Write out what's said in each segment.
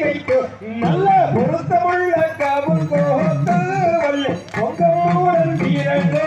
வைக்கு நல்ல பொருத்தமுள்ள காவல் கோத்தல் பொங்கமுடன் வீரங்கோ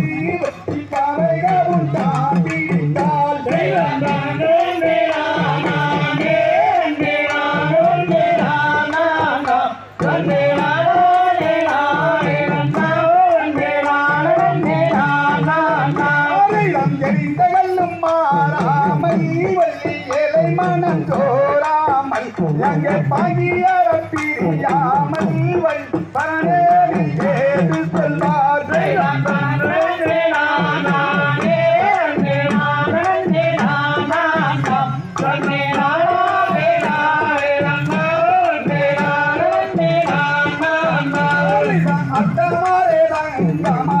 எங்கள் பகியர பிரியாமல் பரநேரி ஏது செல்வாரே அத்தமாரே தான்